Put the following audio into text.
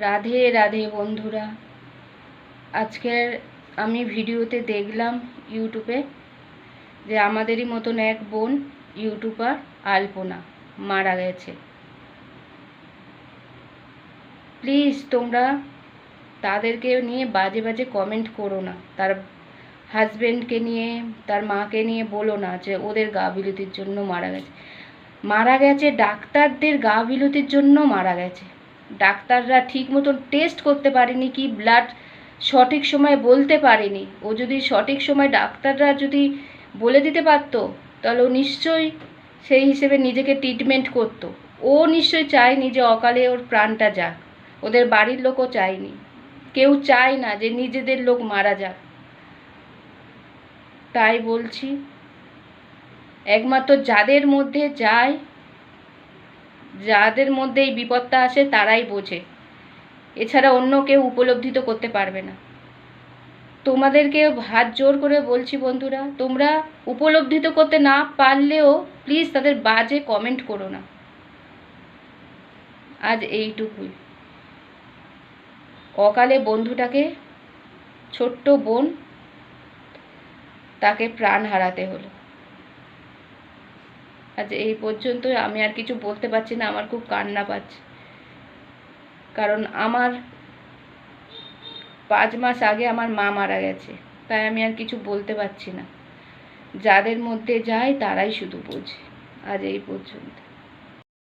রাধে রাধে বন্ধুরা। আজকের আমি ভিডিওতে দেখলাম ইউটিউবে যে আমাদেরই মতন এক বোন ইউটিউবার আলপনা মারা গেছে। প্লিজ তোমরা তাদেরকে নিয়ে বাজে বাজে কমেন্ট করো না। তার হাজবেন্ডকে নিয়ে, তার মাকে নিয়ে বলো না যে ওদের গা বিলতির জন্য মারা গেছে। মারা গেছে, ডাক্তারদের গা বিলতির জন্য মারা গেছে। ডাক্তাররা ঠিক মতন টেস্ট করতে পারেনি কি ব্লাড সঠিক সময় বলতে পারেনি। ও যদি সঠিক সময় ডাক্তাররা যদি বলে দিতে পারতো, তাহলে ও নিশ্চয়ই সেই হিসেবে নিজেকে ট্রিটমেন্ট করতো। ও নিশ্চয়ই চায়নি যে অকালে ওর প্রাণটা যাক। ওদের বাড়ির লোকও চায়নি। কেউ চায় না যে নিজেদের লোক মারা যাক। তাই বলছি, একমাত্র যাদের মধ্যে যায় যাদের মধ্যে এই বিপদটা আসে তারাই বোঝে। এছাড়া অন্য কেউ উপলব্ধি তো করতে পারবে না। তোমাদেরকে হাত জোর করে বলছি বন্ধুরা, তোমরা উপলব্ধি তো করতে না পারলেও প্লিজ তাদের বাজে কমেন্ট করো না। আজ এইটুকুই। অকালে বন্ধুটাকে, ছোট্ট বোন, তাকে প্রাণ হারাতে হলো। আজ এই পর্যন্ত আমি আর কিছু বলতে পারছি না, আমার খুব কান্না পাচ্ছে। কারণ আমার পাঁচ মাস আগে আমার মা মারা গেছে, তাই আমি আর কিছু বলতে পারছি না। যাদের মধ্যে যায় তারাই শুধু বোঝে, আজ এই পর্যন্ত।